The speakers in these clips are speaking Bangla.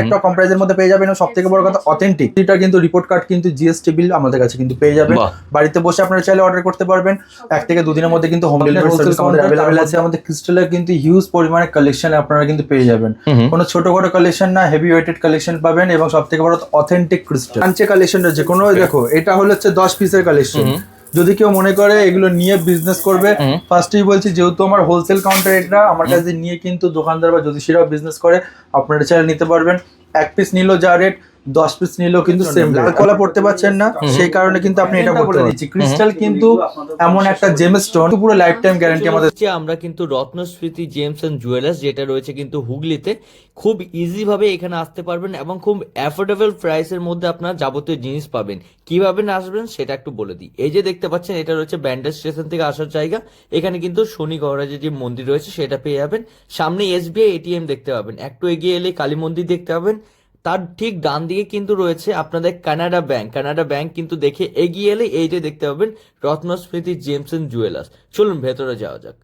একটা কম প্রাইসের মধ্যে পেয়ে যাবেন। সব থেকে বড় কথা অথেন্টিক এটা কিন্তু রিপোর্ট কার্ড কিন্তু জিএসটি বিল আমাদের কাছে কিন্তু পেয়ে যাবেন। বাড়িতে বসে আপনারা চাইলে অর্ডার করতে পারবেন। এক থেকে দুদিনের মধ্যে কিন্তু হোম ডেলিভারি সার্ভিস আমাদের অ্যাভেলেবেল আছে। আমাদের ক্রিস্টালের কিন্তু হিউজ পরিমাণে কালেকশন আপনারা কিন্তু পেয়ে যাবেন। কোনো ছোটখাটো কালেকশন না হেভি ওয়েটেড কালেকশন পাবেন। এবং সব থেকে বড় অথেন্টিক ক্রিস্টাল আনচে কালেকশন রয়েছে কোনো দেখো এটা হলো হচ্ছে দশ পিসের কালেকশন যদি কেউ মনে করে এগুলো নিয়ে বিজনেস করবে। ফার্স্টেই বলছি যেহেতু আমার হোলসেল কাউন্টার এটা আমার কাছে নিয়ে কিন্তু দোকানদার বা জ্যোতিষীরাও বিজনেস করে আপনারা চাইলে নিতে পারবেন এক পিস নিল যা রেট দশ পিস নিলেও কিন্তু সেম লাল কলা পড়তে পারছেন না। সেই কারণে কিন্তু আপনি এটা বলে দিচ্ছি ক্রিস্টাল কিন্তু এমন একটা জেম স্টোন পুরো লাইফ টাইম গ্যারান্টি আমাদের আমরা কিন্তু রত্নস্মৃতি জেমস অ্যান্ড জুয়েলার্স যেটা রয়েছে কিন্তু হুগলিতে খুব ইজি ভাবে এখানে আসতে পারবেন এবং খুব অ্যাফোর্ডেবল প্রাইসের মধ্যে আপনার যাবতীয় জিনিস পাবেন। কীভাবে না আসবেন সেটা একটু বলে দিই। এই যে দেখতে পাচ্ছেন এটা রয়েছে ব্যান্ডেজ স্টেশন থেকে আসার জায়গা। এখানে কিন্তু শনি গহরাজের যে মন্দির রয়েছে সেটা পেয়ে যাবেন। সামনে এসবিআই এটিএম দেখতে পাবেন। একটু এগিয়ে এলে কালী মন্দির দেখতে পাবেন। তার ঠিক ডান দিকে কিন্তু রয়েছে আপনাদের কানাডা ব্যাংক। কানাডা ব্যাংক কিন্তু দেখে এগিয়ে এলে এইটা দেখতে পাবেন রত্নস্মৃতি জেমস অ্যান্ড জুয়েলার্স। চলুন ভেতরে যাওয়া যাক।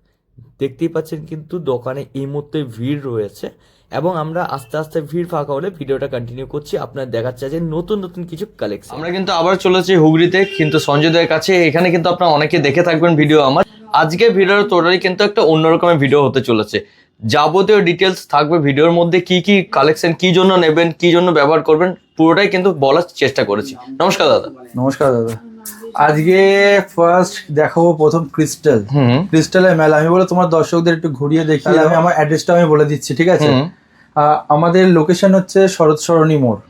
দেখতেই পাচ্ছেন কিন্তু দোকানে এই মুহূর্তে ভিড় রয়েছে এবং আমরা আস্তে আস্তে ভিড় ফাঁকা হলে ভিডিওটা কন্টিনিউ করছি। আপনার দেখাচ্ছে যে নতুন নতুন কিছু কালেকশন আমরা কিন্তু আবার চলেছি হুগলিতে, কিন্তু সঞ্জয়দের কাছে। এখানে কিন্তু আপনারা অনেকে দেখে থাকবেন ভিডিও আমার। আজকে ভিডিওর টোটালি কিন্তু একটা অন্যরকমের ভিডিও হতে চলেছে। যাবতীয় ডিটেলস থাকবে ভিডিওর মধ্যে কি কি কালেকশন কি জন্য নেবেন কি জন্য ব্যবহার করবেন পুরোটাই কিন্তু বলার চেষ্টা করেছি। নমস্কার দাদা। নমস্কার দাদা। আজকে ফার্স্ট দেখাবো প্রথম ক্রিস্টাল ক্রিস্টালের মেলা। আমি বলে তোমার দর্শকদের একটু ঘুরিয়ে দেখি আমি আমার অ্যাড্রেসটা আমি বলে দিচ্ছি ঠিক আছে? আমাদের লোকেশন হচ্ছে শরৎ সরণী মোড়।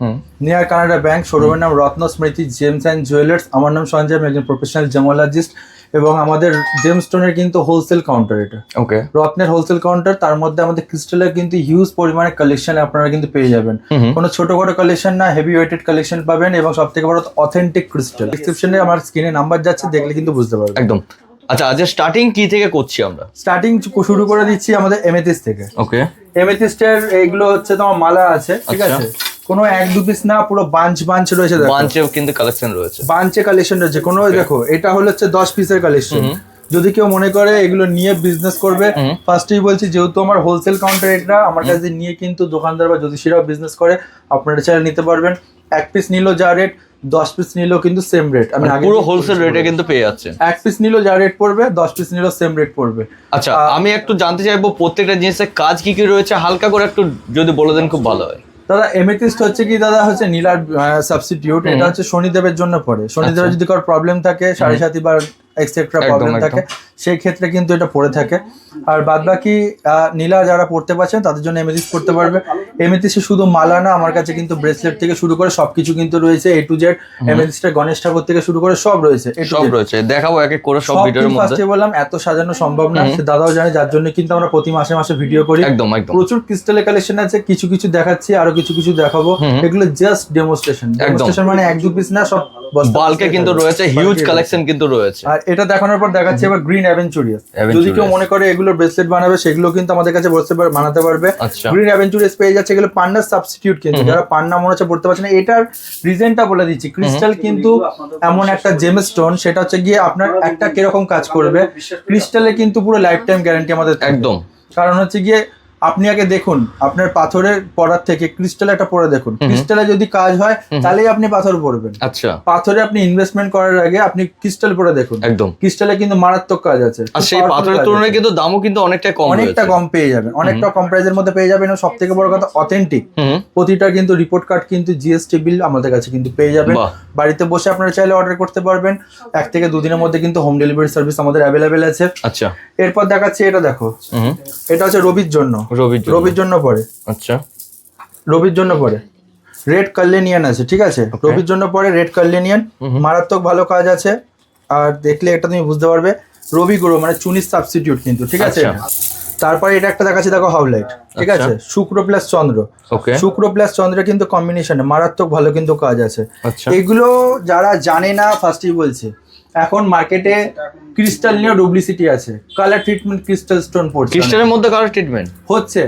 নিয়ার কানাডা ব্যাংক শোরুমের নাম রত্ন স্মৃতি জেমস অ্যান্ড জুয়েলার্স আমার নাম সঞ্জয় আমি একজন প্রফেশনাল জেমোলজিস্ট এবং আমাদের জেম স্টোনের কিন্তু হোলসেল কাউন্টার এটা। ওকে রত্নের হোলসেল কাউন্টার তার মধ্যে আমাদের ক্রিস্টালের কিন্তু হিউজ পরিমাণে কালেকশন আপনারা কিন্তু পেয়ে যাবেন। কোনো ছোটখাটো কালেকশন না হেভি ওয়েটেড কালেকশন পাবেন এবং সব থেকে বড় অথেন্টিক ক্রিস্টাল ডিসক্রিপশনে আমার স্ক্রিনে নাম্বার যাচ্ছে দেখলে কিন্তু বুঝতে পারবেন। একদম। আচ্ছা আজকে স্টার্টিং কি থেকে করছি আমরা? স্টার্টিং শুরু করে দিচ্ছি আমাদের এমেথিস থেকে। ওকে এমেথিস্টের এইগুলো হচ্ছে তোমার মালা আছে ঠিক আচ্ছা। আছে? কোনো এক দু পিস না পুরো বাঞ্চ বাঞ্চ রয়েছে বাঞ্চেও কিন্তু কালেকশন রয়েছে। বাঞ্চে কালেকশন রয়েছে। কোনো দেখো এটা হলো হচ্ছে দশ পিসের কালেকশন যদি কেউ মনে করে এগুলো নিয়ে বিজনেস করবে। ফার্স্টেই বলছি যেহেতু আমার হোলসেল কাউন্টার এটা আমার কাছে নিয়ে কিন্তু দোকানদার বা জ্যোতিষীরাও বিজনেস করে আপনারা চাইলে নিতে পারবেন। এক পিস নিলেও যা রেট দশ পিস নিলেও কিন্তু সেম রেট আমি মানে পুরো হোলসেল রেটে কিন্তু পেয়ে যাচ্ছেন এক পিস নিলেও যা রেট পড়বে দশ পিস নিলেও সেম রেট পড়বে। আচ্ছা আমি একটু জানতে চাইব প্রত্যেকটা জিনিসের কাজ কি কি রয়েছে? হালকা করে একটু যদি বলে দেন খুব ভালো হয়। দাদা এমেথিস্ট হচ্ছে কি দাদা হচ্ছে নীলার সাবস্টিটিউট এটা হচ্ছে শনিদেবের জন্য পড়ে। শনিদেবের যদি কোনো প্রবলেম থাকে সাড়ে সাতি বা এক্সেট্রা আচ্ছা। প্রবলেম থাকে সেই ক্ষেত্রে কিন্তু এটা পড়ে থাকে। আর বাদ বাকি নীলা যারা পড়তে পারছেন তাদের জন্য এমেথিস্ট করতে পারবে। এমেথিস্টে শুধু মালা না আমার কাছে কিন্তু ব্রেসলেট থেকে শুরু করে সবকিছু কিন্তু রয়েছে। এ টু জেড এমেথিস্টের গণেশ ঠাকুর থেকে শুরু করে সব রয়েছে। সব রয়েছে। দেখাবো এক এক করে সব ভিডিওর মধ্যে। ফার্স্টে বললাম এত সাজানো সম্ভব না। দাদাও জানে যার জন্য কিন্তু আমরা প্রতি মাসে মাসে ভিডিও করি। একদম একদম। প্রচুর ক্রিস্টালের কালেকশন আছে কিছু কিছু দেখাচ্ছি আরও কিছু কিছু দেখাবো। এগুলো জাস্ট ডেমোস্ট্রেশন ডেমোস্ট্রেশন মানে এক দু পিস না সব বালকে কিন্তু রয়েছে হিউজ কালেকশন কিন্তু রয়েছে। আর এটা দেখানোর পর দেখাচ্ছি এবার গ্রিন অ্যাভেঞ্চুরিয়াস যদি কেউ মনে করে এগুলো ব্রেসলেট বানাবে সেগুলো কিন্তু আমাদের কাছে ব্রেসলেট বানাতে পারবে। আচ্ছা। গ্রিন অ্যাভেঞ্চুরিয়াস পেয়ে যাচ্ছে এগুলো পান্নার সাবস্টিটিউট কিন্তু। যারা পান্না মনে হচ্ছে পড়তে পারছে না এটার রিজনটা বলে দিচ্ছি। ক্রিস্টাল কিন্তু এমন একটা জেম স্টোন সেটা হচ্ছে গিয়ে আপনার একটা কীরকম কাজ করবে। ক্রিস্টালে কিন্তু পুরো লাইফ টাইম গ্যারান্টি আমাদের একদম। কারণ হচ্ছে গিয়ে আপনি আগে দেখুন আপনার পাথরের পড়ার থেকে ক্রিস্টাল একটা পরে দেখুন ক্রিস্টালে যদি কাজ হয় তাহলেই আপনি পাথর পড়বেন। আচ্ছা। পাথরে আপনি ইনভেস্টমেন্ট করার আগে আপনি ক্রিস্টাল পরে দেখুন। একদম। ক্রিস্টালে কিন্তু মারাত্মক কাজ আছে। আর সেই পাথরের তুলনায় কিন্তু দামও কিন্তু অনেকটা কম অনেকটা কম পেয়ে যাবেন। অনেকটা কম প্রাইসের মধ্যে পেয়ে যাবেন। সব থেকে বড় কথা অথেন্টিক হুম প্রতিটা কিন্তু রিপোর্ট কার্ড কিন্তু জিএসটি বিল আমাদের কাছে কিন্তু পেয়ে যাবেন। বাড়িতে বসে আপনারা চাইলে অর্ডার করতে পারবেন। এক থেকে দুদিনের মধ্যে কিন্তু হোম ডেলিভারি সার্ভিস আমাদের অ্যাভেলেবেল আছে। আচ্ছা। এরপর দেখাচ্ছি এটা দেখো। এটা হচ্ছে রবির জন্য। রবির জন্য। রবির জন্য পরে। আচ্ছা। রবির জন্য পরে। রেড কার্লেনিয়ান আছে ঠিক আছে? রবির জন্য পরে রেড কার্লেনিয়ান। মারাত্মক ভালো কাজ আছে। আর দেখলে এটা তুমি বুঝতে পারবে। রবি গ্রো মানে চুনির সাবস্টিটিউট কিন্তু ঠিক আছে? আচ্ছা। তারপরে এটা একটা দেখাচ্ছি দেখো হাউলাইট ঠিক আচ্ছা। আছে? শুক্র প্লাস চন্দ্র। শুক্র প্লাস চন্দ্র কিন্তু কম্বিনেশনে মারাত্মক ভালো কিন্তু কাজ আছে। আচ্ছা। এগুলো যারা জানে না ফার্স্টই বলছে। এখন মার্কেটে ক্রিস্টাল নিয়ে ডুপ্লিসিটি আছে। কালার ট্রিটমেন্ট ক্রিস্টাল স্টোন পড়ছে। ক্রিস্টালের মধ্যে কালার ট্রিটমেন্ট হচ্ছে।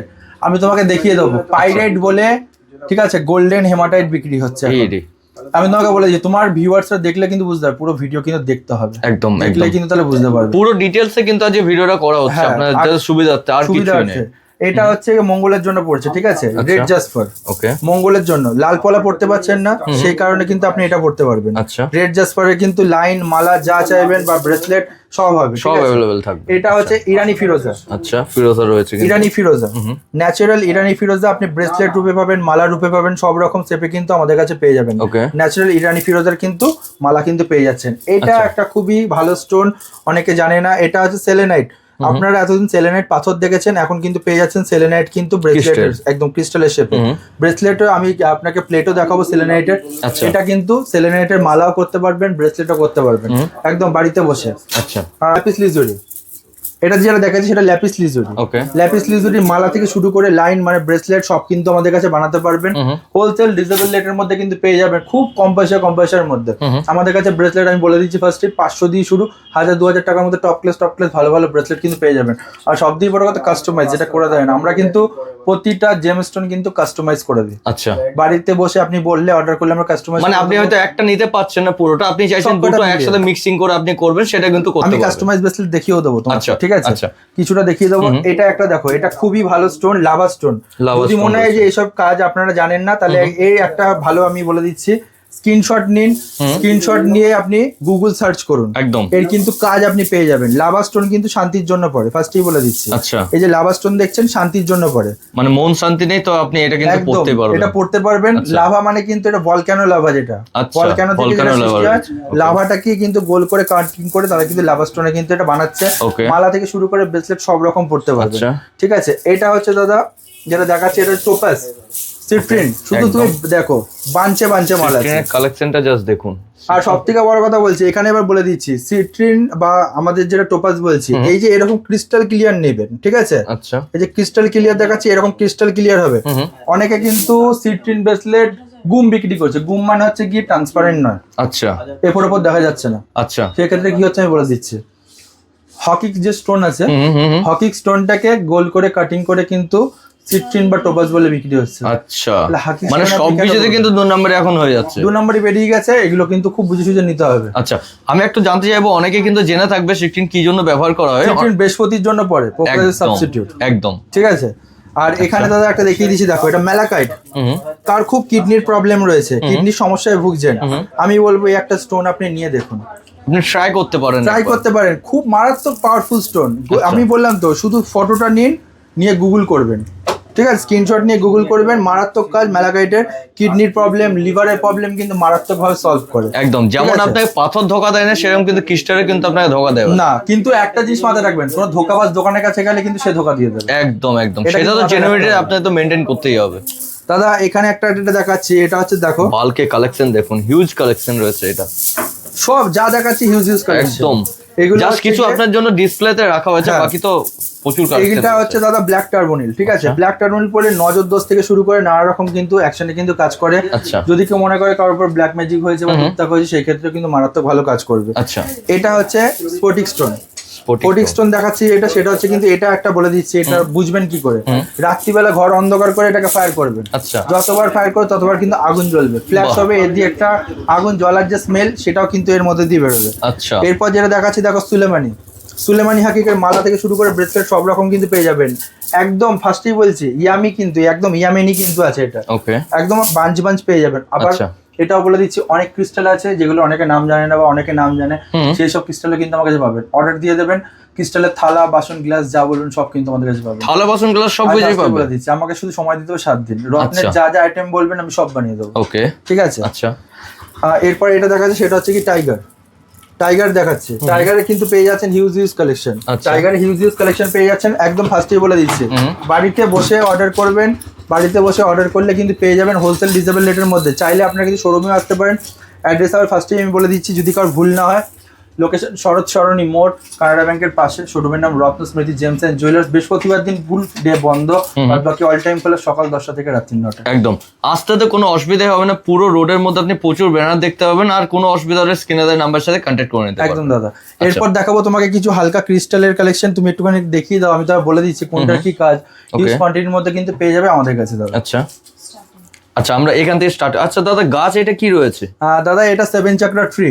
আমি তোমাকে দেখিয়ে দেবো। পাইরাইট বলে ঠিক আছে গোল্ডেন হেমাটাইট বিক্রি হচ্ছে আমি তোমাকে বলে দিই তোমার ভিউয়ার্সরা দেখলে কিন্তু বুঝতে পারবে পুরো ভিডিও কিন্তু দেখতে হবে। একদম দেখলে একদম। কিন্তু তাহলে বুঝতে পারবে। পুরো ডিটেলসে কিন্তু আজ ভিডিওটা করা হচ্ছে হ্যাঁ, যাতে সুবিধার্থে আর কিছু নেই। এটা হচ্ছে মঙ্গলের জন্য পড়ছে ঠিক আছে? রেড জাসফার ওকে মঙ্গলের জন্য। লাল পলা পড়তে পারছেন না সেই কারণে কিন্তু আপনি এটা পড়তে পারবেন। আচ্ছা। রেড জাসফারে কিন্তু লাইন মালা যা চাইবেন বা ব্রেসলেট সব হবে সব? অ্যাভেলেবেল থাকবে। এটা হচ্ছে ইরানি ফিরোজা আচ্ছা ফিরোজা রয়েছে ইরানি ফিরোজা ন্যাচারাল ইরানি ফিরোজা আপনি ব্রেসলেট রূপে পাবেন মালা রূপে পাবেন সব রকম শেপে কিন্তু আমাদের কাছে পেয়ে যাবেন. ন্যাচারাল ইরানি ফিরোজার কিন্তু মালা কিন্তু পেয়ে যাচ্ছেন। এটা আচ্ছা। একটা খুবই ভালো স্টোন অনেকে জানে না এটা হচ্ছে সেলেনাইট আপনারা এতদিন সেলেনাইট পাথর দেখেছেন এখন কিন্তু পেয়ে যাচ্ছেন সেলেনাইট কিন্তু ব্রেসলেট একদম ক্রিস্টালের শেপে ব্রেসলেট আমি আপনাকে প্লেটও দেখাবো সেলেনাইটের আচ্ছা। এটা কিন্তু সেলেনাইটের মালাও করতে পারবেন ব্রেসলেটও করতে পারবেন। একদম বাড়িতে বসে। আচ্ছা। আর ল্যাপিস লিজুরি এটা যেটা দেখা দেখাচ্ছি সেটা ল্যাপিস লিজুরি। ওকে ল্যাপিস লিজুরি মালা থেকে শুরু করে লাইন মানে ব্রেসলেট সব কিন্তু আমাদের কাছে বানাতে পারবেন। হোলসেল ডিজেবল রেটের মধ্যে কিন্তু পেয়ে যাবেন খুব কম পয়সা কম পয়সার মধ্যে। আমাদের কাছে ব্রেসলেট আমি বলে দিচ্ছি ফার্স্টে পাঁচশো দিয়ে শুরু হাজার দু হাজার টাকার মধ্যে টপ ক্লাস টপ ক্লাস ভালো ভালো ব্রেসলেট কিন্তু পেয়ে যাবেন। আর সব দিয়ে বড় কথা কাস্টমাইজ যেটা করে দেয় না। আমরা কিন্তু প্রতিটা জেম স্টোন কিন্তু কাস্টমাইজ করে দিই। আচ্ছা। বাড়িতে বসে আপনি বললে অর্ডার করলে আমরা কাস্টমাইজ মানে আপনি হয়তো একটা নিতে পারছেন না পুরোটা আপনি চাইছেন দুটো একসাথে মিক্সিং করে আপনি করবেন সেটা কিন্তু করতে আমি কাস্টমাইজ ব্রেসলেট দেখিয়েও দেবো তোমার আচ্ছা, ঠিক আছে? আচ্ছা। কিছুটা দেখিয়ে দেবো। এটা একটা দেখো এটা খুবই ভালো স্টোন লাভা স্টোন যদি মনে হয় যে এইসব কাজ আপনারা জানেন না তাহলে এই একটা ভালো আমি বলে দিচ্ছি। স্ক্রিনশট নিন স্ক্রিনশট নিয়ে আপনি গুগল সার্চ করুন। একদম। এর কিন্তু কাজ আপনি পেয়ে যাবেন। লাভা স্টোন কিন্তু শান্তির জন্য পড়ে ফার্স্টেই বলে দিচ্ছি। আচ্ছা। এই যে লাভা স্টোন দেখছেন শান্তির জন্য পড়ে। মানে মন শান্তি নেই তো আপনি এটা কিন্তু পড়তে পারবেন। এটা পড়তে পারবেন। আচ্ছা। লাভা মানে কিন্তু এটা ভলক্যানো লাভা যেটা। আচ্ছা, ভলক্যানো থেকে যেটা সৃষ্টি হয়। লাভাটাকে কিন্তু গোল করে কাটিং করে তারা কিন্তু লাভা স্টোনে কিন্তু এটা বানাচ্ছে। মালা থেকে শুরু করে ব্রেসলেট সব রকম পড়তে পারবে আচ্ছা। ঠিক আছে? এটা হচ্ছে দাদা যেটা দেখাচ্ছে এটা টোপাস সিট্রিন শুধু তুমি দেখো বাঞ্চে বাঞ্চে মাল আছে। কালেকশনটা জাস্ট দেখুন। আর সব থেকে বড় কথা বলছি এখানে এবার বলে দিচ্ছি সিট্রিন বা আমাদের যেটা টোপাস বলছি এই যে এরকম ক্রিস্টাল ক্লিয়ার নেবেন ঠিক আছে? আচ্টা এই যে ক্রিস্টাল ক্লিয়ার দেখাচ্ছি এরকম ক্রিস্টাল ক্লিয়ার হবে। অনেকে কিন্তু সিট্রিন ব্রেসলেট গুম বিক্রি করছে। গুম মানে হচ্ছে কি ট্রান্সপারেন্ট নয়। আচ্ছা। এরপর ওপর দেখা যাচ্ছে না। আচ্ছা। সেক্ষেত্রে কি হচ্ছে আমি বলে দিচ্ছি। হকিক যে স্টোন আছে। হকিক স্টোনটাকে গোল করে কাটিং করে কিন্তু সিট্রিন বা টোপাস বলে বিক্রি হচ্ছে। আচ্ছা। মানে সব বলবেন? কিন্তু দু নম্বরে এখন হয়ে যাচ্ছে। দু নম্বরই বেরিয়ে গেছে এগুলো কিন্তু খুব বুঝে সুঝে নিতে হবে। আচ্ছা আমি একটু জানতে চাইব অনেকে কিন্তু জেনে থাকবে সিক্সটিন কি জন্য ব্যবহার করা হয়। সিট্রিন বৃহস্পতির জন্য পড়ে পোকারের সাবস্টিটিউট একদম। ঠিক আছে? আর এখানে দাদা একটা দেখিয়ে দিচ্ছি দেখো এটা মেলাকাইট তার খুব কিডনির প্রবলেম রয়েছে কিডনির সমস্যায় ভুগছেন। আমি বলব এই একটা স্টোন আপনি নিয়ে দেখুন। আপনি ট্রাই করতে পারেন ট্রাই করতে পারেন খুব মারাত্মক পাওয়ারফুল স্টোন আচ্ছা। আমি বললাম তো শুধু ফটোটা নিন নিয়ে গুগল করবেন। ঠিক আছে স্ক্রিনশট নিয়ে গুগল করবেন মারাত্মক কাজ মেলাকাইটের কিডনির প্রবলেম লিভারের প্রবলেম কিন্তু মারাত্মকভাবে সলভ করে। একদম যেমন? আপনাকে পাথর ধোকা দেয় না সেরকম কিন্তু ক্রিস্টালে কিন্তু আপনাকে ধোকা দেবে না কিন্তু একটা জিনিস মাথায় রাখবেন কোনো ধোকাবাজ দোকানের কাছে গেলে কিন্তু সে ধোকা দিয়ে দেবে। একদম একদম। সেটা তো জেনুইনলি আপনাকে তো মেনটেন করতেই হবে। দাদা এখানে একটা এটা দেখাচ্ছি এটা হচ্ছে দেখো। বালকে কালেকশন দেখুন হিউজ কালেকশন রয়েছে এটা। সব যা দেখাচ্ছি হিউজ হিউজ কালেকশন একদম। এগুলো জাস্ট কিছু আপনার জন্য ডিসপ্লেতে রাখা হয়েছে হ্যাঁ। বাকি তো প্রচুর কালেকশন এটা হচ্ছে দাদা ব্ল্যাক টার্বোনিল ঠিক আছে? ব্ল্যাক টার্বোনিল পরে নজর দোষ থেকে শুরু করে নানা রকম কিন্তু অ্যাকশনে কিন্তু কাজ করে। আচ্ছা। যদি কেউ মনে করে কারোর উপর ব্ল্যাক ম্যাজিক হয়েছে বা হত্যা হয়েছে সেই ক্ষেত্রে কিন্তু মারাত্মক ভালো কাজ করবে। আচ্ছা। এটা হচ্ছে স্পোটিক স্টোন স্পোর্টিং স্টোন দেখাচ্ছি এটা সেটা হচ্ছে কিন্তু এটা একটা বলে দিচ্ছি এটা বুঝবেন কি করে? রাত্রিবেলা ঘর অন্ধকার করে এটাকে ফায়ার করবেন। আচ্ছা। যতবার ফায়ার করে ততবার কিন্তু আগুন জ্বলবে। ফ্ল্যাশ হবে এর দিয়ে একটা আগুন জ্বলার যে স্মেল সেটাও কিন্তু এর মধ্যে দিয়ে বেরোবে। আচ্ছা। এরপর যেটা দেখাচ্ছি দেখো সুলেমানি। সুলেমানি হাকিকের মালা থেকে শুরু করে ব্রেসলেট সব রকম কিন্তু পেয়ে যাবেন। একদম ফার্স্টেই বলছি ইয়ামি কিন্তু একদম ইয়ামেনি কিন্তু আছে এটা। ওকে একদম বাঞ্চ বাঞ্চ পেয়ে যাবেন। আবার আচ্ছা। এটাও বলে দিচ্ছি অনেক ক্রিস্টাল আছে যেগুলো অনেকে নাম জানে না বা অনেকে নাম জানে। সেই সব ক্রিস্টালও কিন্তু আমার কাছে পাবেন। অর্ডার দিয়ে দেবেন ক্রিস্টালের থালা বাসন গ্লাস যা বলুন সব কিন্তু আমাদের কাছে পাবেন। থালা বাসন গ্লাস সব আর কিছুই last এ পাবে বলে দিচ্ছি আমাকে শুধু সময় দিতে হবে সাত দিন। রত্নের আচ্ছা। যা যা আইটেম বলবেন আমি সব বানিয়ে দেবো। ওকে ঠিক আছে? আচ্ছা। এরপর এটা দেখাচ্ছে সেটা হচ্ছে কি টাইগার টাইগার দেখাচ্ছে। টাইগারে কিন্তু পেয়ে যাচ্ছেন হিউজ হিউজ কালেকশন। টাইগারে হিউজ হিউজ কালেকশন পেয়ে যাচ্ছেন একদম ফার্স্টেই বলে দিচ্ছে। বাড়িতে বসে অর্ডার করবেন বাড়িতে বসে অর্ডার করলে কিন্তু পেয়ে যাবেন হোলসেল ডিসেবল রেটের মধ্যে। চাইলে আপনারা কিন্তু শোরুমেও আসতে পারেন। অ্যাড্রেস আবার ফার্স্টেই আমি বলে দিচ্ছি, যদি কার ভুল না হয়। লোকেশন শরৎ সরণী মোড় কানাডা ব্যাংকের পাশে। শোরুমের নাম রত্ন স্মৃতি জেমস অ্যান্ড জুয়েলার্স। বৃহস্পতিবার দিন ফুল ডে বন্ধ। আর বাকি অল টাইম খোলা সকাল দশটা থেকে রাত্রি নটা একদম। আসতে তো কোনো অসুবিধা হবে না। পুরো রোডের মধ্যে আপনি প্রচুর ব্যানার দেখতে পাবেন। আর কোনো অসুবিধা হলে স্ক্রিনে নাম্বার সাথে কন্ট্যাক্ট করে নিতে একদম দাদা। এরপর দেখাবো তোমাকে কিছু হালকা ক্রিস্টালের কালেকশন তুমি একটুখানি দেখিয়ে দাও আমি তো বলে দিচ্ছি কোনটা কি কাজ। ইউজ কোয়ান্টিটির মধ্যে কিন্তু পেয়ে যাবে আমাদের কাছে দাদা। আচ্ছা। আচ্ছা আমরা এখান থেকে স্টার্ট আচ্ছা দাদা গাছ এটা কি রয়েছে? দাদা এটা সেভেন চাকরা ট্রি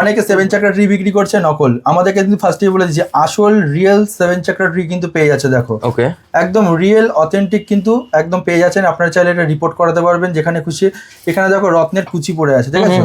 অনেকে সেভেন চাকরা ট্রি বিক্রি করছে নকল। আমাদেরকে কিন্তু ফার্স্টে বলে যে আসল রিয়েল সেভেন চাকরা ট্রি কিন্তু পেয়ে যাচ্ছে দেখো। ওকে একদম রিয়েল অথেন্টিক কিন্তু একদম পেয়ে যাচ্ছেন। আপনার চাইলে এটা রিপোর্ট করাতে পারবেন যেখানে খুশি। এখানে দেখো রত্নের কুচি পড়ে আছে ঠিক আছে?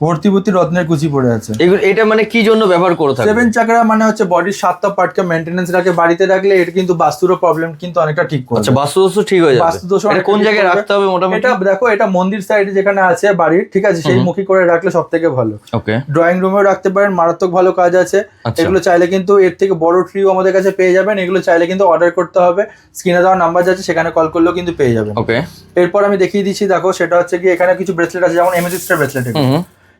ভর্তি ভর্তি রত্নের কুচি পড়ে আছে। এগুলো এটা মানে কি জন্য ব্যবহার করে থাকবে? সেভেন চাকরা মানে হচ্ছে বডির সাতটা পার্টকে মেনটেনেন্স রাখে বাড়িতে রাখলে এটা কিন্তু বাস্তুরও প্রবলেম কিন্তু অনেকটা ঠিক করবে। আচ্ছা বাস্তু দোষ ঠিক হয়ে যাবে। বাস্তু দোষ এটা কোন জায়গায় রাখতে হবে মোটামুটি? এটা দেখো এটা মন্দির সাইডে যেখানে আছে বাড়ির ঠিক আছে সেই মুখী করে রাখলে সব থেকে ভালো। ওকে। ড্রয়িং রুমেও রাখতে পারেন মারাত্মক ভালো কাজ আছে। আচ্ছা। এগুলো চাইলে কিন্তু এর থেকে বড় ট্রিও আমাদের কাছে পেয়ে যাবেন এগুলো চাইলে কিন্তু অর্ডার করতে হবে। স্ক্রিনে দেওয়া নাম্বার যাচ্ছে সেখানে কল করলেও কিন্তু পেয়ে যাবেন। ওকে। এরপর আমি দেখিয়ে দিচ্ছি দেখো সেটা হচ্ছে কি এখানে কিছু ব্রেসলেট আছে যেমন এমেথিস্টের ব্রেসলেট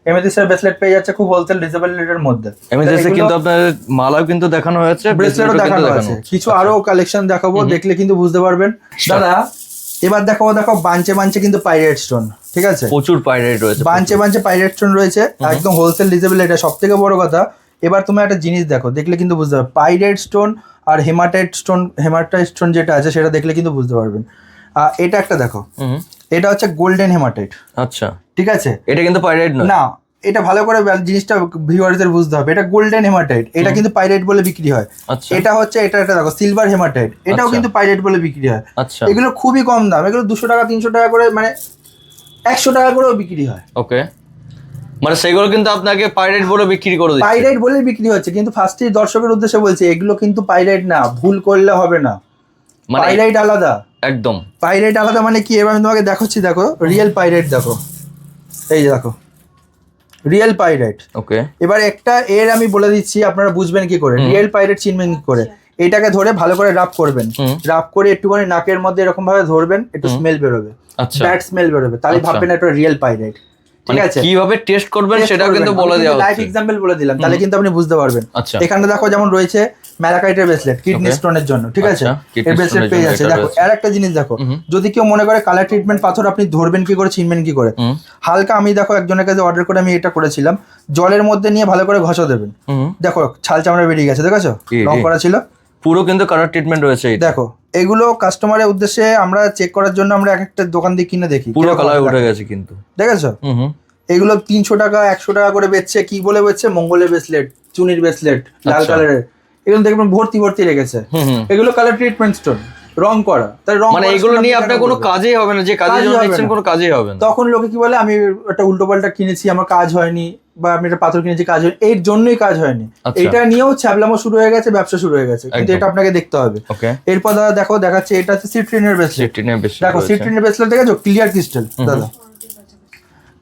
হুম এমেথিস্টের ব্রেসলেট পেয়ে যাচ্ছে খুব হোলসেল রিজনেবল রেটের মধ্যে। এমএসএস কিন্তু আপনার মালাও কিন্তু দেখানো হয়েছে ব্রেসলেটও দেখানো আছে কিছু আরও কালেকশন দেখাবো দেখলে কিন্তু বুঝতে পারবেন। দাদা এবার দেখাবো দেখো বাঞ্চে বাঞ্চে কিন্তু পাইরেট স্টোন ঠিক আছে? প্রচুর পাইরেট রয়েছে বাঞ্চে বাঞ্চে পাইরেট স্টোন রয়েছে একদম হোলসেল রিজনেবল এটা সব থেকে বড় কথা। এবার তুমি একটা জিনিস দেখো দেখলে কিন্তু বুঝতে পারবে। পাইরেট স্টোন আর হেমাটাইট স্টোন হেমাটাইট স্টোন যেটা আছে সেটা দেখলে কিন্তু বুঝতে পারবেন। এটা একটা দেখো। এটা হচ্ছে গোল্ডেন হেমাটাইট আচ্ছা। ঠিক আছে? এটা কিন্তু পাইরেট নয়। না এটা ভালো করে জিনিসটা ভিউয়ারদের বুঝতে হবে। এটা গোল্ডেন হেমাটাইট এটা কিন্তু পাইরেট বলে বিক্রি হয়। আচ্ছা। এটা হচ্ছে এটা একটা দেখো সিলভার হেমাটাইট এটাও আচ্ছা। কিন্তু পাইরেট বলে বিক্রি হয়। আচ্ছা। এগুলো খুবই কম দাম। এগুলো দুশো টাকা তিনশো টাকা করে মানে একশো টাকা করেও বিক্রি হয়। ওকে মানে সেগুলো কিন্তু আপনাকে পাইরেট বলে বিক্রি করে দিচ্ছে। পাইরাইট বলে বিক্রি হচ্ছে কিন্তু ফার্স্টে দর্শকের উদ্দেশ্যে বলছি এগুলো কিন্তু পাইরাইট না ভুল করলে হবে না। মানে পাইরাইট আলাদা। একদম। পাইরাইট আলাদা মানে কি? এবার আমি তোমাকে দেখাচ্ছি দেখো রিয়েল পাইরাইট দেখো। এই যে দেখো। রিয়েল পাইরাইট ওকে এবার একটা এর আমি বলে দিচ্ছি আপনারা বুঝবেন কি করে? রিয়েল পাইরেট চিনবেন কি করে? এটাকে ধরে ভালো করে রাব করবেন। রাব করে একটুখানি নাকের মধ্যে এরকম ভাবে ধরবেন একটু স্মেল বেরোবে। আচ্ছা। ব্যাড স্মেল বেরোবে। তাহলে আচ্ছা। ভাববেন এটা রিয়েল পাইরাইট ঠিক মানে আছে? কীভাবে টেস্ট করবেন সেটাও কিন্তু বলে দেওয়া লাইভ এক্সাম্পল বলে দিলাম তাহলে কিন্তু আপনি বুঝতে পারবেন। আচ্ছা। এখানে দেখো যেমন রয়েছে ম্যালাকাইটের ব্রেসলেট কিডনি স্টোনের জন্য ঠিক আছে? আচ্ছা, এই ব্রেসলেট পেয়ে যাচ্ছে। দেখো। আর একটা জিনিস দেখো যদি কেউ মনে করে কালার ট্রিটমেন্ট পাথর আপনি ধরবেন কি করে চিনবেন কি করে? হালকা আমি দেখো একজনের কাছে অর্ডার করে আমি এটা করেছিলাম জলের মধ্যে নিয়ে ভালো করে ঘষা দেবেন। দেখো ছাল চামড়া বেরিয়ে গেছে দেখেছ রং করা ছিল। পুরো কিন্তু কালার ট্রিটমেন্ট রয়েছে দেখো এগুলো কাস্টমারের উদ্দেশ্যে আমরা চেক করার জন্য আমরা এক একটা দোকান দিয়ে কিনে দেখি। পুরো কালার। উঠে গেছে কিন্তু। দেখেছ? এগুলো তিনশো টাকা একশো টাকা করে বেচছে কি বলে বেচছে? মঙ্গলের ব্রেসলেট চুনির ব্রেসলেট লাল আচ্ছা। কালারের এগুলো দেখবেন ভর্তি ভর্তি রেখেছে। এগুলো কালার ট্রিটমেন্ট স্টোন রং করা। তাই রং মানে এগুলো নিয়ে আপনার কোনো? কাজেই হবে না যে জন্য নিচ্ছেন কোনো কাজেই হবে না। তখন লোকে কি বলে আমি একটা উল্টো পাল্টা কিনেছি আমার কাজ হয়নি বা আমি একটা পাথর কিনেছি কাজ হয়নি। এর জন্যই কাজ হয়নি। আচ্ছা। এটা নিয়েও ছ্যাবলামো শুরু হয়ে গেছে ব্যবসা শুরু হয়ে গেছে। কিন্তু এটা আপনাকে দেখতে হবে। ওকে। এরপর দাদা দেখো দেখাচ্ছে এটা হচ্ছে সিট্রিনের ব্রেসলেট দেখো সিট্রিনের ব্রেসলেট দেখেছ? ক্লিয়ার ক্রিস্টাল দাদা।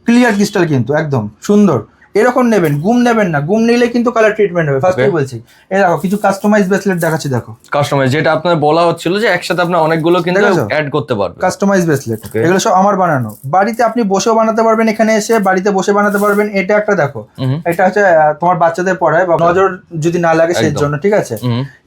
ক্লিয়ার ক্রিস্টাল কিন্তু একদম। সুন্দর। এরকম নেবেন গুম নেবেন না। গুম নিলে কিন্তু কালার ট্রিটমেন্ট হবে। ফার্স্টে বলছি? এই দেখো কিছু কাস্টমাইজ ব্রেসলেট দেখাচ্ছি দেখো। কাস্টমার যেটা আপনার বলা হচ্ছিল যে একসাথে আপনি অনেকগুলো কিন্তু অ্যাড করতে পারবেন কাস্টমাইজ ব্রেসলেট এগুলো সব আমার বানানো। বাড়িতে আপনি বসেও বানাতে পারবেন এখানে এসে বাড়িতে বসে বানাতে পারবেন। এটা একটা দেখো এটা হচ্ছে তোমার বাচ্চাদের পড়ায় বা নজর যদি না লাগে সেই জন্য ঠিক আছে?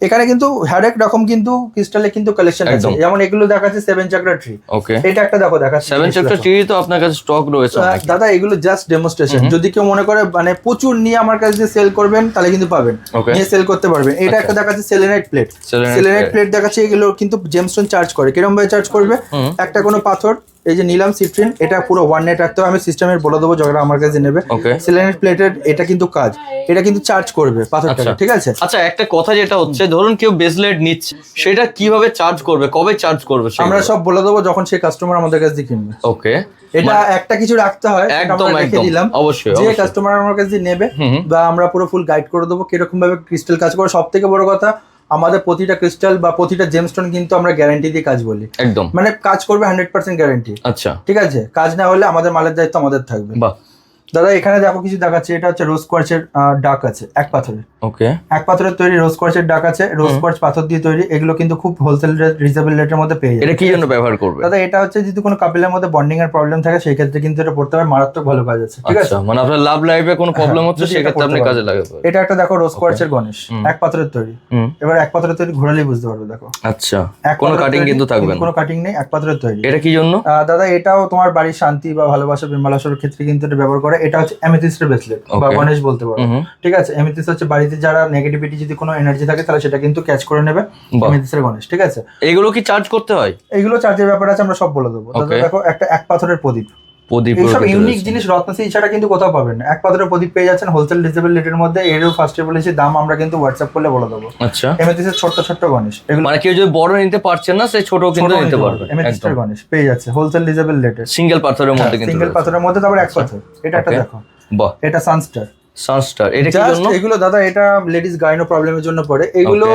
এখানে কিন্তু হরেক রকম কিন্তু ক্রিস্টালে কিন্তু কালেকশন আছে। যেমন এগুলো দেখাচ্ছে সেভেন চাকরা ট্রি ওকে এটা একটা দেখো দেখাচ্ছে সেভেন চ্যাপ্টার থ্রি তো আপনার কাছে স্টক রয়েছে দাদা এগুলো জাস্ট ডেমোস্ট্রেশন যদি কেউ মনে করে মানে প্রচুর নিয়ে আমার কাছে সেল করবেন তাহলে কিন্তু পাবেন। নিয়ে সেল করতে পারবেন। এটা আচ্ছা। একটা দেখাচ্ছে সেলেনাইট প্লেট সেলেনাইট প্লেট দেখাচ্ছে এগুলো কিন্তু জেমস্টোন চার্জ করে। কিরম ভাবে চার্জ করবে? একটা কোনো পাথর এই যে নিলাম সিট্রিন এটা পুরো ওয়ান নেট রাখতে হবে। আমি সিস্টেমের বলে দেবো যারা আমার কাছে নেবে। ওকে সেলেনাইট প্লেটের এটা কিন্তু কাজ। এটা কিন্তু চার্জ করবে পাথরটাকে আচ্ছা। ঠিক আছে? আচ্ছা একটা কথা যেটা হচ্ছে ধরুন কেউ ব্রেসলেট নিচ্ছে সেটা কীভাবে চার্জ করবে কবে চার্জ করবে আমরা সব বলে দেবো যখন সেই কাস্টমার আমাদের কাছে দিয়ে কিনবে। ওকে এটা একটা কিছু রাখতে হয় একদম, একদম। দিলাম। অবশ্যই, যে কাস্টমার আমার কাছে নেবে। বা আমরা পুরো ফুল গাইড করে দেবো কীরকম ভাবে ক্রিস্টাল কাজ করে। সব থেকে বড় কথা আমাদের প্রতিটা ক্রিস্টাল বা প্রতিটা জেমস্টোন কিন্তু আমরা গ্যারান্টি দিয়ে কাজ বলি। একদম। মানে কাজ করবে হান্ড্রেড পার্সেন্ট গ্যারান্টি আচ্ছা। ঠিক আছে? কাজ না হলে আমাদের মালের দায়িত্ব আমাদের থাকবে। বাহ। দাদা এখানে দেখো কিছু দেখাচ্ছে। এটা হচ্ছে রোজ কোয়ার্চের ডাক আছে এক পাথরের। ওকে এক পাথরের তৈরি রোজ কোয়ার্চের ডাক আছে রোজ কোয়ার্চ পাথর দিয়ে তৈরি এগুলো কিন্তু খুব হোলসেল রিজনেবল রেটের মধ্যে পেয়ে এটা কি জন্য ব্যবহার করবে? দাদা এটা হচ্ছে যদি কোনো কাপিলের মধ্যে বন্ডিং এর প্রবলেম থাকে সেই ক্ষেত্রে কিন্তু এটা পড়তে হবে মারাত্মক ভালো কাজ আছে। ঠিক আছে? আচ্ছা মানে আপনার লাভ লাইফে কোনো প্রবলেম হচ্ছে সেক্ষেত্রে আপনি কাজে লাগাতে এটা একটা দেখো রোজ কোয়ার্চের গণেশ এক পাথরের তৈরি। এবার এক পাথরের তৈরি ঘোরালেই বুঝতে পারবে দেখো। আচ্ছা কোনো কাটিং কিন্তু থাকবে না। কোনো কাটিং নেই এক পাথরের তৈরি। এটা কি জন্য? দাদা এটাও তোমার বাড়ির শান্তি বা ভালোবাসা বিমালাসের ক্ষেত্রে কিন্তু এটা ব্যবহার করে। এটা হচ্ছে অ্যামেথিস্টের ব্রেসলেট বা গণেশ বলতে পারো। ঠিক আছে? অ্যামেথিস্ট হচ্ছে বাড়িতে বাড়িতে যারা নেগেটিভিটি যদি কোনো এনার্জি থাকে তাহলে সেটা কিন্তু ক্যাচ করে নেবে। এমেথিসের গণেশ ঠিক আছে? এগুলো কি চার্জ করতে হয়? এগুলো চার্জের ব্যাপার আছে আমরা সব বলে দেবো। দেখো একটা এক পাথরের প্রদীপ। প্রদীপ এইসব ইউনিক জিনিস রত্নশ্রী ছাড়া কিন্তু কোথাও পাবেন না। এক পাথরের প্রদীপ পেয়ে যাচ্ছেন হোলসেল ডিসেবল রেটের মধ্যে এরও ফার্স্টে বলেছি দাম আমরা কিন্তু হোয়াটসঅ্যাপ করলে বলে দেবো। আচ্ছা। গণেশ। মানে কেউ যদি বড় নিতে পারছেন না সে ছোট কিন্তু নিতে পারবে। গণেশ পেয়ে যাচ্ছে হোলসেল ডিসেবল সিঙ্গেল পাথরের মধ্যে কিন্তু সিঙ্গেল পাথরের মধ্যে তারপর এক পাথর। এটা একটা দেখো। বাহ। এটা সানস্টার সানস্টার এটা কি জন্য? এগুলো দাদা এটা লেডিস গাইনো প্রবলেমের জন্য পড়ে। এগুলো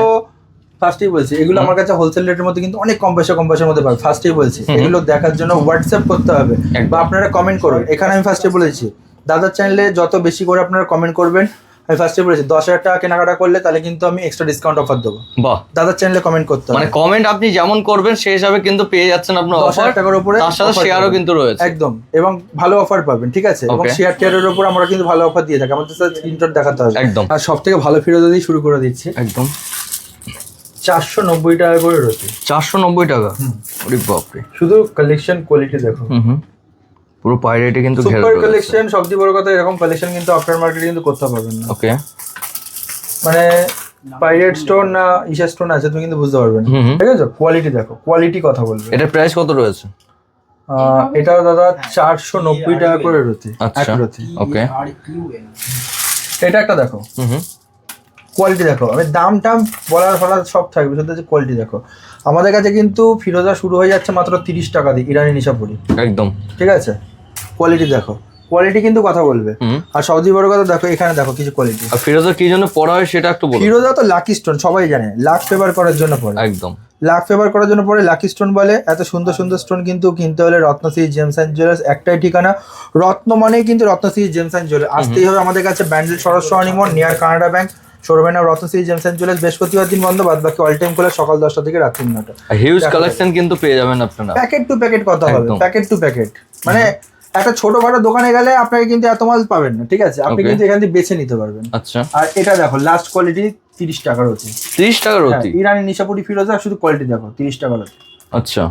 ফার্স্টেই বলছি এগুলো আমার কাছে হোলসেল রেটের মধ্যে কিন্তু অনেক কম পয়সা কম পয়সার মধ্যে পাবে। ফার্স্টই বলছি এগুলো দেখার জন্য হোয়াটসঅ্যাপ করতে হবে বা আপনারা কমেন্ট করুন। এখানে আমি ফার্স্টে বলেছি দাদার চ্যানেলে যত বেশি করে আপনারা কমেন্ট করবেন আমি ফার্স্টে বলেছি দশ হাজার টাকা কেনাকাটা করলে তাহলে কিন্তু আমি এক্সট্রা ডিসকাউন্ট অফার দেবো। বাহ। দাদার চ্যানেলে কমেন্ট করতে মানে কমেন্ট আপনি যেমন করবেন সেই হিসাবে কিন্তু পেয়ে যাচ্ছেন আপনার দশ হাজার টাকার উপরে তার সাথে শেয়ারও কিন্তু রয়েছে। একদম। এবং ভালো অফার পাবেন ঠিক আছে? এবং শেয়ার টিয়ারের উপর আমরা কিন্তু ভালো অফার দিয়ে থাকি। আমাদের সাথে স্ক্রিনশট দেখাতে হবে। একদম। আর সব থেকে ভালো ফিরোজা দিয়ে শুরু করে দিচ্ছি। একদম। চারশো নব্বই টাকা করে রয়েছে। চারশো নব্বই টাকা? বাপরে। শুধু কালেকশন কোয়ালিটি দেখো। হুম হুম। পুরো পাইরেটে কিন্তু সুপার কালেকশন সবচেয়ে বড় কথা এরকম কালেকশন কিন্তু আফটার মার্কেটে কিন্তু করতে পারবেন না। ওকে মানে পাইরেট স্টোন না ইসা স্টোন আছে তুমি কিন্তু বুঝতে পারবে না ঠিক আছে? কোয়ালিটি দেখো কোয়ালিটি কথা বলবে। এটার প্রাইস কত রয়েছে? এটা দাদা চারশো নব্বই টাকা করে রতি আচ্ছা ওকে এটা একটা দেখো। কোয়ালিটি দেখো আমি দাম টাম বলার ফলার সব থাকবে শুধু হচ্ছে কোয়ালিটি দেখো। আমাদের কাছে কিন্তু ফিরোজা শুরু হয়ে যাচ্ছে মাত্র তিরিশ টাকা দিয়ে ইরানি নিশাপুরি। একদম। ঠিক আছে? কোয়ালিটি দেখো। কোয়ালিটি কিন্তু কথা বলবে। আর সবচেয়ে বড় কথা দেখো এখানে দেখো কিছু কোয়ালিটি আর ফিরোজা কি জন্য পড়া হয় সেটা একটু বলুন ফিরোজা তো লাকি স্টোন সবাই জানে। লাক ফেভার করার জন্য পড়ে। একদম। লাক ফেভার করার জন্য পড়ে লাকি স্টোন বলে এত সুন্দর সুন্দর স্টোন কিন্তু কিনতে হলে রত্নশ্রী জেমস অ্যান্ড জুয়েলার্স একটাই ঠিকানা। রত্ন মানেই কিন্তু রত্নশ্রী জেমস অ্যান্ড জুয়েলার্স আসতেই হবে আমাদের কাছে ব্যান্ডেল সরস্ব অনিমন নিয়ার কানাডা ব্যাংক শোরুমের নাম রত্নশ্রী জেমস অ্যান্ড জুয়েলার্স বৃহস্পতিবার দিন বন্ধ বাদ বাকি অল টাইম খোলা সকাল দশটা থেকে রাত্রি নটা। হিউজ কালেকশন কিন্তু পেয়ে যাবেন আপনারা। প্যাকেট টু প্যাকেট কথা হবে। প্যাকেট টু প্যাকেট মানে একটা ছোট ছোটখাটো দোকানে গেলে আপনাকে কিন্তু এত মাল পাবেন না ঠিক আছে? আপনি কিন্তু এখান থেকে বেছে নিতে পারবেন। আচ্ছা। আর এটা দেখো লাস্ট কোয়ালিটি তিরিশ টাকার হচ্ছে তিরিশ টাকার হচ্ছে ইরানি নিশাপুরি ফিরোজা শুধু কোয়ালিটি দেখো তিরিশ টাকার হচ্ছে আচ্ছা।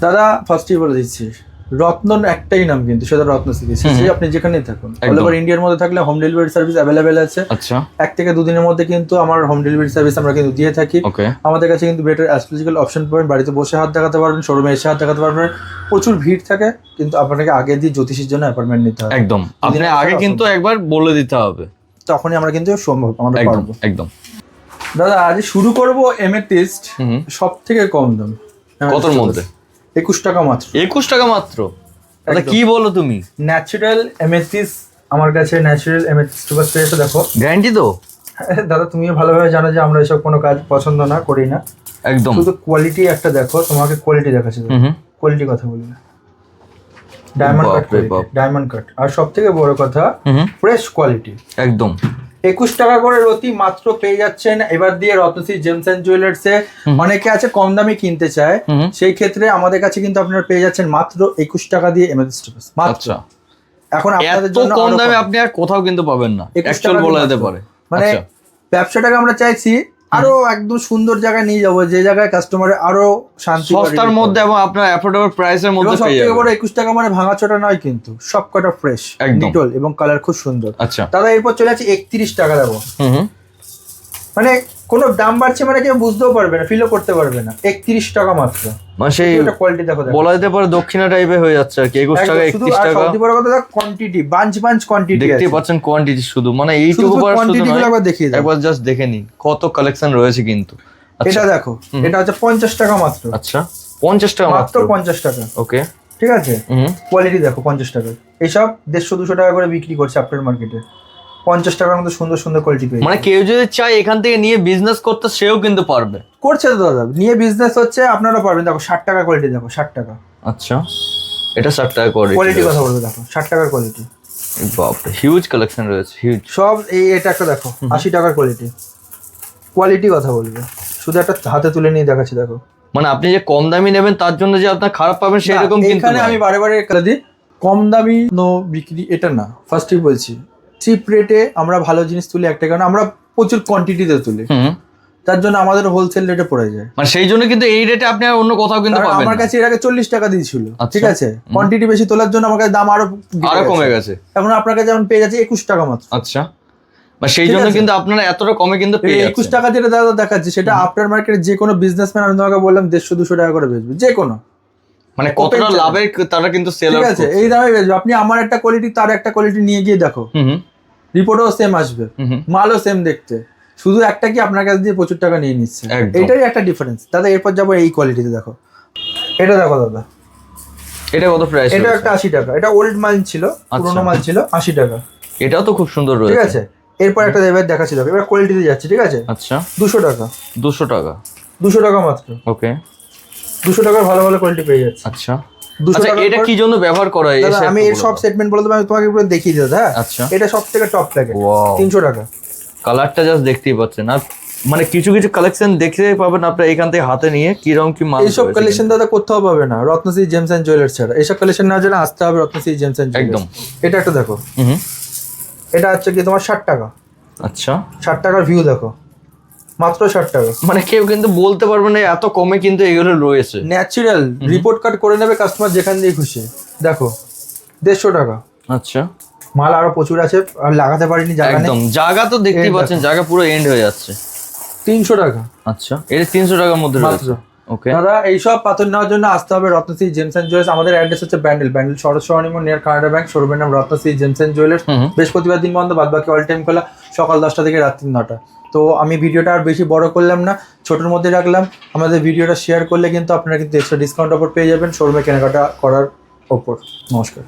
দাদা ফার্স্টই বলে দিচ্ছি। রত্ন একটাই নাম কিন্তু সেটা রত্ন সিটি। সে আপনি যেখানেই থাকুন। অল ওভার ইন্ডিয়ার মধ্যে থাকলে হোম ডেলিভারি সার্ভিস অ্যাভেলেবেল আছে। আচ্ছা। এক থেকে দুদিনের মধ্যে কিন্তু আমার হোম ডেলিভারি সার্ভিস আমরা কিন্তু দিয়ে থাকি। ওকে আমাদের কাছে কিন্তু বেটার অ্যাস্ট্রোলজিক্যাল অপশন পাবেন। বাড়িতে বসে হাত দেখাতে পারবেন শোরুমে এসে হাত দেখাতে পারবেন। প্রচুর ভিড় থাকে কিন্তু আপনাকে আগে দিয়ে জ্যোতিষীর জন্য অ্যাপয়েন্টমেন্ট নিতে হবে। একদম। আপনি আগে কিন্তু একবার বলে দিতে হবে। তখনই আমরা কিন্তু সম্ভব আমরা পারব। একদম। দাদা আজ শুরু করব এমেথিস্ট হুম সব থেকে কম দাম। কতর মধ্যে? একুশ টাকা মাত্র। একুশ টাকা মাত্র? দাদা একদম। কি বলো তুমি? ন্যাচারাল এমেথিস আমার কাছে ন্যাচারাল এমেথিস সুপার স্প্রে দেখো। গ্যারান্টি তো? দাদা তুমিও ভালোভাবে জানো যে আমরা এসব কোনো কাজ পছন্দ না করি না। একদম। শুধু কোয়ালিটি একটা দেখো তোমাকে কোয়ালিটি দেখাচ্ছি কোয়ালিটি কথা বলবে ডায়মন্ড কাট ডায়মন্ড কাট আর সব থেকে বড় কথা ফ্রেশ কোয়ালিটি একদম। একুশ টাকা করে রতি মাত্র পেয়ে যাচ্ছেন। এবার দিয়ে রত্নশ্রী জেমস অ্যান্ড জুয়েলার্স। এ অনেকে আছে কম দামে কিনতে চায়। সেই ক্ষেত্রে আমাদের কাছে কিন্তু আপনারা পেয়ে যাচ্ছেন মাত্র একুশ টাকা দিয়ে এমএস মাত্র। আচ্ছা। এখন আপনাদের জন্য কম দামে আপনি আর কোথাও কিন্তু পাবেন না। 21 অ্যাকচুয়াল টাকা বলা যেতে পারে। মানে আচ্ছা। ব্যবসাটাকে আমরা চাইছি আরও একদম সুন্দর জায়গায় নিয়ে যাব যে জায়গায় কাস্টমার আরও শান্তি সস্তার মধ্যে এবং আপনার অ্যাফোর্ডেবল প্রাইসের মধ্যে সব থেকে বড় একুশ টাকা মানে ভাঙা চোটা নয় কিন্তু সব কটা ফ্রেশ। ডিটল এবং কালার খুব সুন্দর। আচ্ছা। দাদা এরপর চলে আছে একত্রিশ টাকা দেবো মানে কোনো দাম বাড়ছে মানে কেউ বুঝতেও পারবে না ফিলও করতে পারবে না। একত্রিশ টাকা মাত্র। মানে সেই কোয়ালিটি দেখো। বলা যেতে পারে দক্ষিণা টাইপের হয়ে যাচ্ছে আর কি একুশ টাকা একত্রিশ টাকা। বড় কথা কোয়ান্টিটি বাঞ্চ বাঞ্চ কোয়ান্টিটি দেখতে পাচ্ছেন কোয়ান্টিটি শুধু মানে এইটুকু একবার দেখিয়ে একবার জাস্ট দেখে নিন কত কালেকশন রয়েছে কিন্তু। এটা আচ্ছা দেখো এটা হচ্ছে পঞ্চাশ টাকা মাত্র। আচ্ছা পঞ্চাশ টাকা মাত্র পঞ্চাশ টাকা। ওকে। ঠিক আছে? কোয়ালিটি দেখো পঞ্চাশ টাকা এইসব দেড়শো দুশো টাকা করে বিক্রি করছে আপনার মার্কেটে পঞ্চাশ টাকার মধ্যে সুন্দর সুন্দর কোয়ালিটি পেয়ে মানে কেউ যদি চায় এখান থেকে নিয়ে বিজনেস করতে সেও কিন্তু পারবে। করছে তো দাদা। নিয়ে বিজনেস হচ্ছে আপনারা পারবেন। দেখো ষাট টাকা কোয়ালিটি দেখো ষাট টাকা। আচ্ছা। এটা ষাট টাকা কোয়ালিটি কথা বলবে দেখো ষাট টাকার কোয়ালিটি বাপরে হিউজ কালেকশন রয়েছে হিউজ সব এই এটা একটা দেখো আশি টাকার কোয়ালিটি কোয়ালিটি কথা বলবে। শুধু একটা হাতে তুলে নিয়ে দেখাচ্ছি দেখো। মানে আপনি যে কম দামি নেবেন তার জন্য যে আপনার খারাপ পাবেন সেরকম কিন্তু এখানে আমি বারে বারে দিই কম দামি নো বিক্রি এটা না। ফার্স্টই বলছি চিপ রেটে আমরা ভালো জিনিস তুলি একটা কারণ আমরা প্রচুর কোয়ান্টিটিতে তুলি। তার জন্য আমাদের হোলসেল রেটে পড়ে যায়। মানে সেই জন্য কিন্তু এই রেটে আপনি অন্য কোথাও কিন্তু পাবেন আমার কাছে এর আগে চল্লিশ টাকা দিয়েছিল আচ্ছা। ঠিক আছে? কোয়ান্টিটি বেশি তোলার জন্য আমার কাছে দাম আরও আরও কমে গেছে। এখন আপনার কাছে যেমন পেয়ে যাচ্ছে একুশ টাকা মাত্র। আচ্ছা। বা সেই জন্য কিন্তু আপনারা এতটা কমে কিন্তু পেয়ে একুশ টাকা যেটা দাদা দেখাচ্ছে সেটা আফটার মার্কেটে যে কোনো বিজনেসম্যান আমি তোমাকে বললাম দেড়শো দুশো টাকা করে বেচবে যে কোনো। মানে কতটা। লাভের তারা কিন্তু সেলার ঠিক আছে? এই দামে বেচবে। আপনি আমার একটা কোয়ালিটি তার একটা কোয়ালিটি নিয়ে গিয়ে দেখো। হুম, রিপোর্টও সেম আসবে। মালও সেম দেখতে। শুধু একটা কি আপনার কাছ দিয়ে প্রচুর টাকা নিয়ে নিচ্ছে। এটাই একটা ডিফারেন্স দাদা এরপর যাব এই কোয়ালিটিতে দেখো। এটা দেখো দাদা। এটা কত প্রাইস এটা একটা আশি টাকা। এটা ওল্ড মাল ছিল পুরোনো মাল ছিল আশি টাকা। এটাও তো খুব সুন্দর ঠিক আছে? এরপর একটা এবার দেখাচ্ছি দেখো। এবার কোয়ালিটিতে যাচ্ছে ঠিক আছে? আচ্ছা। দুশো টাকা। দুশো টাকা। দুশো টাকা মাত্র। ওকে দুশো টাকার ভালো ভালো কোয়ালিটি পেয়ে যাচ্ছে। আচ্ছা আচ্ছা। এটা কি জন্য ব্যবহার করা হয়? আমি এর সব। সেটমেন্ট বলে দেবো আমি তোমাকে পুরো দেখিয়ে দিই হ্যাঁ আচ্ছা। এটা সব থেকে টপ প্যাকেট তিনশো টাকা। কালারটা জাস্ট দেখতেই পাচ্ছেন। আর মানে কিছু কিছু কালেকশন দেখতে পাবেন আপনার এখান থেকে হাতে নিয়ে কীরকম কি মাল এইসব কালেকশন দাদা কোথাও পাবে না। রত্নশ্রী জেমস অ্যান্ড জুয়েলার্স ছাড়া। এইসব কালেকশন নেওয়ার জন্য আসতে হবে রত্নশ্রী জেমস অ্যান্ড একদম। এটা একটা দেখো। এটা হচ্ছে কি তোমার ষাট টাকা। আচ্ছা। ষাট টাকার ভিউ দেখো। মাত্র ষাট টাকা। মানে কেউ কিন্তু বলতে পারবে না এত কমে কিন্তু এগুলো রয়েছে। ন্যাচারাল রিপোর্ট কার্ড করে নেবে কাস্টমার যেখান দিয়ে খুশি। দেখো দেড়শো টাকা। আচ্ছা। মাল আরও প্রচুর আছে আর লাগাতে পারিনি জায়গা একদম জায়গা তো দেখতেই পাচ্ছেন জায়গা পুরো এন্ড হয়ে যাচ্ছে। তিনশো টাকা। আচ্ছা এটা তিনশো টাকার মধ্যে মাত্র। রয়েছে। দাদা এইসব পাথর নেওয়ার জন্য আসতে হবে রত্নশ্রী জেমস অ্যান্ড জুয়েলার্স। আমাদের অ্যাড্রেস হচ্ছে ব্যান্ডেল। ব্যান্ডেল সরস সরণিমন নিয়ার কানাডা ব্যাংক। শোরুমের নাম রত্নশ্রী জেমস অ্যান্ড জুয়েলার্স। বৃহস্পতিবার দিন বন্ধ বাদ বাকি অল টাইম খোলা। সকাল দশটা থেকে রাত্রি নটা। তো আমি ভিডিওটা আর বেশি বড় করলাম না ছোটোর মধ্যে রাখলাম। আমাদের ভিডিওটা শেয়ার করলে কিন্তু আপনারা কিন্তু এক্সট্রা ডিসকাউন্ট অফার পেয়ে যাবেন। শোরুমে কেনাকাটা করার ওপর। নমস্কার।